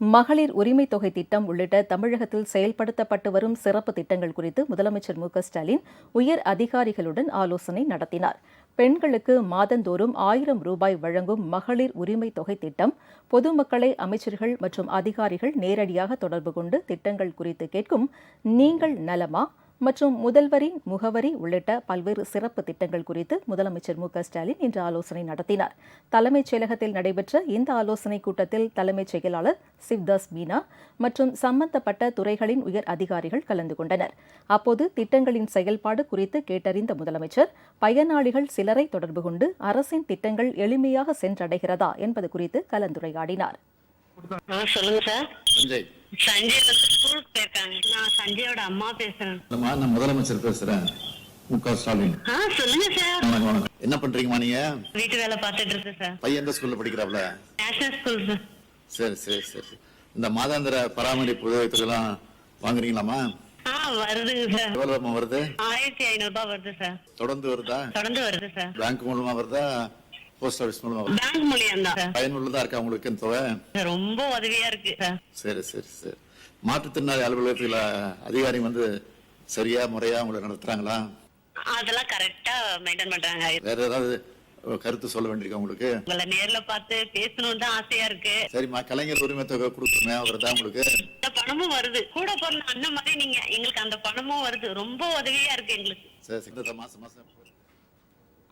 மகளிர் உரிமை தொகை திட்டம் உள்ளிட்ட தமிழகத்தில் செயல்படுத்தப்பட்டு வரும் சிறப்பு திட்டங்கள் குறித்து முதலமைச்சர் மு ஸ்டாலின் உயர் அதிகாரிகளுடன் ஆலோசனை நடத்தினார். பெண்களுக்கு மாதந்தோறும் ஆயிரம் ரூபாய் வழங்கும் மகளிர் உரிமை தொகை திட்டம் பொதுமக்களை அமைச்சர்கள் மற்றும் அதிகாரிகள் நேரடியாக தொடர்பு கொண்டு திட்டங்கள் குறித்து கேட்கும் நீங்கள் நலமா? மற்றும் முதல்வரின் முகவரி உள்ளிட்ட பல்வேறு சிறப்பு திட்டங்கள் குறித்து முதலமைச்சர் மு க ஸ்டாலின் இன்று ஆலோசனை நடத்தினார். தலைமைச் செயலகத்தில் நடைபெற்ற இந்த ஆலோசனைக் கூட்டத்தில் தலைமைச் செயலாளர் சிவ்தாஸ் மீனா மற்றும் சம்பந்தப்பட்ட துறைகளின் உயர் அதிகாரிகள் கலந்து கொண்டனர். அப்போது திட்டங்களின் செயல்பாடு குறித்து கேட்டறிந்த முதலமைச்சர் பயனாளிகள் சிலரை தொடர்பு கொண்டு அரசின் திட்டங்கள் எளிமையாக சென்றடைகிறதா என்பது குறித்து கலந்துரையாடினார். சொல்லுங்க சார். சஞ்சய் வந்து ஸ்கூலுக்கு போயிருக்காங்க. நான் சஞ்சயோட அம்மா பேசுறேன். இல்லம்மா நான் முதலமைச்சர் பேசுறேன். மு க ஸ்டாலின். ஆ சொல்லுங்க சார் வணக்கம் வணக்கம். என்ன பண்றீங்கம்மா நீங்க? வீட்டு வேலை பார்த்துட்டு இருக்கு சார் பையன் எந்த ஸ்கூல்ல படிக்கிறாப்ல? நேஷனல் ஸ்கூல் சார் சரி சரி சரி. இந்த மாதாந்திர பராமரிப்பு உதவித்தொகைலாம் வாங்குறீங்களாம்மா? ஆ வருதுங்க சார் எவ்வளவுமா வருது? ஆயிரத்தி ஐநூறு ரூபாய் வருது சார் தொடர்ந்து வருதா? தொடர்ந்து வருது சார் பேங்க் மூலமா வருதா? போஸ்ட் ஆபீஸ் மூலமா தான் பயனுள்ளதா இருக்கா உங்களுக்கு தொகை? ரொம்ப உதவியா இருக்கு சார் சரி சரி. மாற்றுத்திறனாளி அலுவலகத்தில் அதிகாரி வந்து சரியா முறையா உங்களை நடத்துறாங்களா? அதெல்லாம் கரெக்டா மெயின்டைன் பண்றாங்க. வேற ஏதாவது கருத்து சொல்ல வேண்டியிருக்கா உங்களுக்கு? உங்களை நேர்ல பார்த்து பேசணும்னு தான் ஆசையா இருக்கு. சரிம்மா கலைஞர் உரிமை தொகை கொடுத்துருமே வருதா உங்களுக்கு. இந்த பணமும் வருது. கூட பிறந்த அண்ணன் மாதிரி நீங்க எங்களுக்கு அந்த பணமும் வருது. ரொம்ப உதவியா இருக்கு எங்களுக்கு. சரி மாசம் மாசம்.